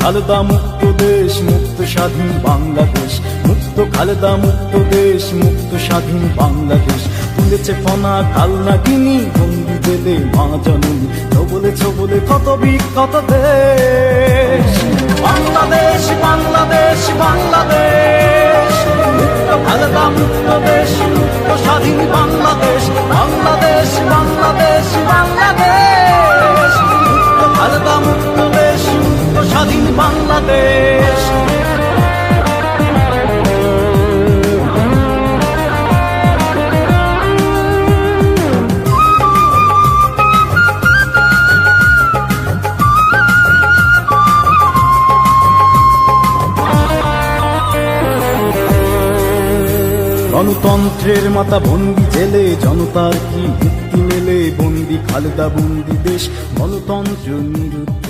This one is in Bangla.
খালেদা মুক্ত দেশ, মুক্ত স্বাধীন বাংলাদেশ। মুক্ত খালেদা মুক্ত দেশ, মুক্ত স্বাধীন বাংলাদেশ। তুলেছে ফনা, খালনা কিনি, বন্দি দেবে মা জননী। ছবলে বলে কত বিখ্যাত দেশ। বাংলাদেশ বাংলাদেশ বাংলাদেশ। খালেদা মুক্ত দেশ, মুক্ত স্বাধীন বাংলাদেশ। বাংলাদেশ বাংলাদেশ বাংলাদেশ। মুক্ত খালেদা মুক্ত দেশ, মুক্ত স্বাধীন বাংলাদেশ। গণতন্ত্রের মাতা বন্দি জেলে জনতার কি মুক্তি মেলে? বন্দি খালেদা বন্দি দেশ গণতন্ত্র নিরুদ্ধ